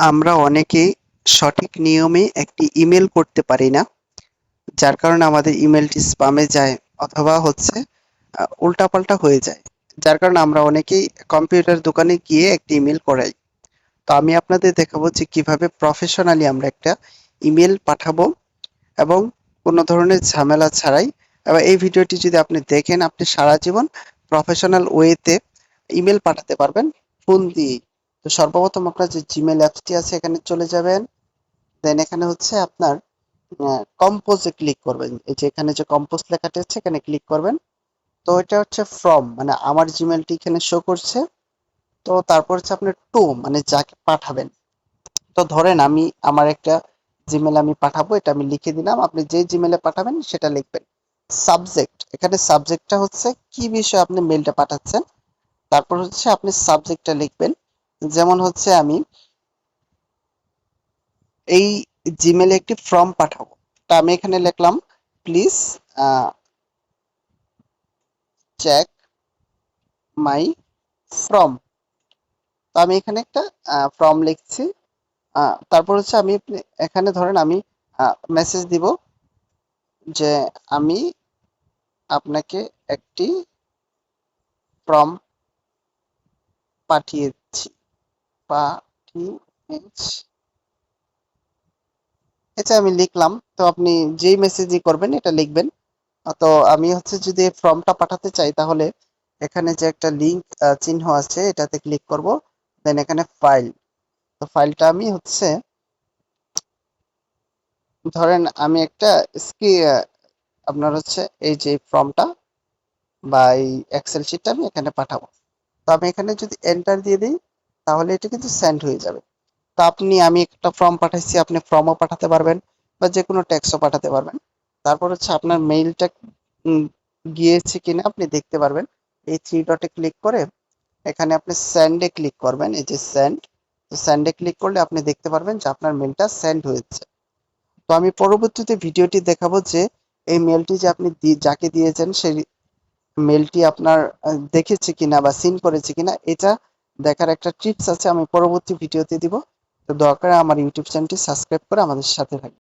আমরা অনেকেই সঠিক নিয়মে একটি ইমেল করতে পারি না, যার কারণে আমাদের ইমেলটি স্পামে যায় অথবা হচ্ছে উল্টাপাল্টা হয়ে যায়। যার কারণে আমরা অনেকেই কম্পিউটার দোকানে গিয়ে একটি ইমেল করাই। তো আমি আপনাদের দেখাবো যে কীভাবে প্রফেশনালি আমরা একটা ইমেল পাঠাবো এবং কোনো ধরনের ঝামেলা ছাড়াই। এবার এই ভিডিওটি যদি আপনি দেখেন, আপনি সারা জীবন প্রফেশনাল ওয়েতে ইমেল পাঠাতে পারবেন। ফোন দিয়েই। তো সর্বপ্রথম আপনার যে জিমেল অ্যাপসটি আছে এখানে চলে যাবেন। দেন এখানে হচ্ছে আপনার কম্পোজে ক্লিক করবেন। এই যে এখানে যে কম্পোজ লেখাটি আছে, এখানে ক্লিক করবেন। তো এটা হচ্ছে ফ্রম মানে আমার জিমেলটি এখানে শো করছে। তো তারপর হচ্ছে আপনার টু মানে যাকে পাঠাবেন। তো ধরেন আমি, আমার একটা জিমেল আমি পাঠাবো, এটা আমি লিখে দিলাম। আপনি যে জিমেলে পাঠাবেন, সেটা লিখবেন। সাবজেক্ট এখানে সাবজেক্টটা হচ্ছে কি বিষয়ে আপনি মেলটা পাঠাচ্ছেন। তারপর হচ্ছে আপনি সাবজেক্টটা লিখবেন। যেমন হচ্ছে আমি এই জিমেলে একটি ফর্ম পাঠাবো। তা আমি এখানে লিখলাম প্লিজ চেক মাই ফর্ম তো আমি এখানে একটা ফর্ম লিখছি। তারপর হচ্ছে আমি এখানে ধরেন আমি মেসেজ দিব যে আমি আপনাকে একটি ফর্ম পাঠিয়েছি এটা আমি লিখলাম, তো আপনি যেই মেসেজই করবেন, এটা লিখবেন। তো আমি হচ্ছে যদি ফর্মটা পাঠাতে চাই, তাহলে এখানে যে একটা লিংক চিহ্ন আছে, এটাতে ক্লিক করব। দেন এখানে ফাইল তো ফাইলটা আমি হচ্ছে, ধরেন আমি একটা স্কি আপনার হচ্ছে এই যে ফর্মটা বা এই এক্সেল শিটটা আমি এখানে পাঠাবো। তো আমি এখানে যদি এন্টার দিয়ে দিই তাহলে এটা কিন্তু সেন্ড হয়ে যাবে। তো আপনি, আমি একটা ফর্ম পাঠাইছি, আপনি ফর্মও পাঠাতে পারবেন বা যে কোনো টেক্সটও পাঠাতে পারবেন। তারপর হচ্ছে আপনার মেইলটা গিয়েছে কিনা আপনি দেখতে পারবেন। এই থ্রি ডটে ক্লিক করে এখানে আপনি সেন্ডে ক্লিক করবেন, এই যে সেন্ড তো সেন্ডে ক্লিক করলে আপনি দেখতে পারবেন যে আপনার মেলটা সেন্ড হয়েছে। তো আমি পরবর্তীতে ভিডিওটি দেখাবো যে এই মেলটি যে আপনি যাকে দিয়েছেন, সেই মেলটি আপনার দেখেছে কিনা বা সিন করেছে কিনা, এটা দেখার একটা টিপস আছে, আমি পরবর্তী ভিডিওতে দিব। তো দয়া করে আমার ইউটিউব চ্যানেলটি সাবস্ক্রাইব করে আমাদের সাথে থাকবেন।